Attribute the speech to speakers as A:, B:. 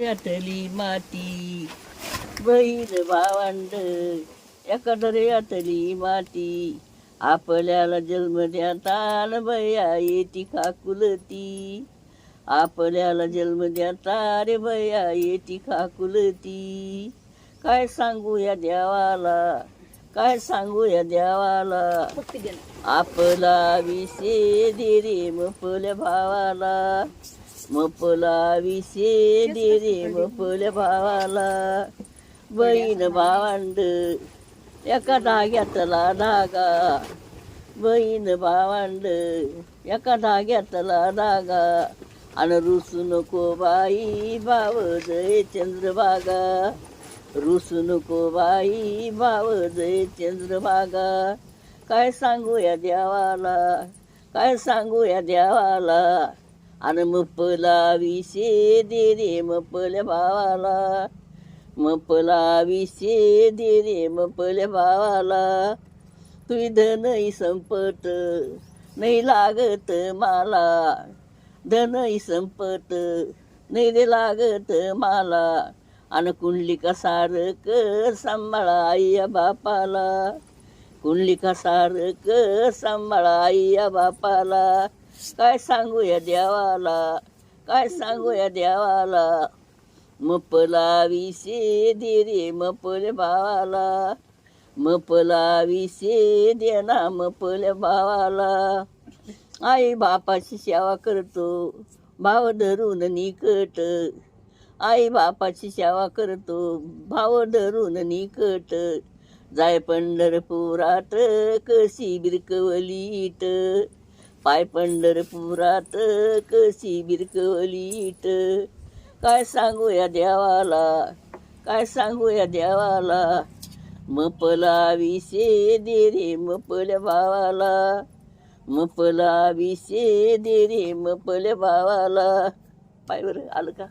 A: यातली माती बहीण भावंड एका दर्यातली माती आपल्याला जन्म द्यातान बया येती काकुलती आपल्याला जन्म द्याता रे बया येती काकुलती काय सांगू या देवाला काय सांगू या देवाला आपला विषे दे रे मपल्या भावाला मपला विषे दे रे मपल्या भावाला. बहीण भावांड एका धाग्यातला धागा. बहीण भावांड एका धाग्यातला धागा. आणि रुसू नको बाई भाव जय चंद्रभागा. रुसू नको बाई भाव जय चंद्रभागा. काय सांगू या देवाला काय सांगू या देवाला? आणि मपला विषे दे रे मपल्या भावाला. मपला विषे दे रे मपल्या भावाला. तुझी धनही संपत नाही लागत मला. धनही संपत नाही रे लागत मला. आणि कुंडलिका सारक सांभाळा आई बापाला. कुंडलिका सारक सांभाळा आईया बापाला. काय सांगू या देवाला? काय सांगू या देवाला? मपला विषे दे रे मपल्या भावाला. मपला विषे दे ना मपल्या भावाला. आई बापाची सेवा करतो. भाव धरून निकट. आई बापाची सेवा करतो. भाव धरून निकट. जाय पंढरपुरात कशी बिरकवलीट पाय पंढरपुरात कशी बिरकवलीट काय सांगू या देवाला? काय सांगू या देवाला? मपला विषे दे रे मपल्या भावाला. मपला विषे दे रे मपल्या भावाला. पायवर आलं का?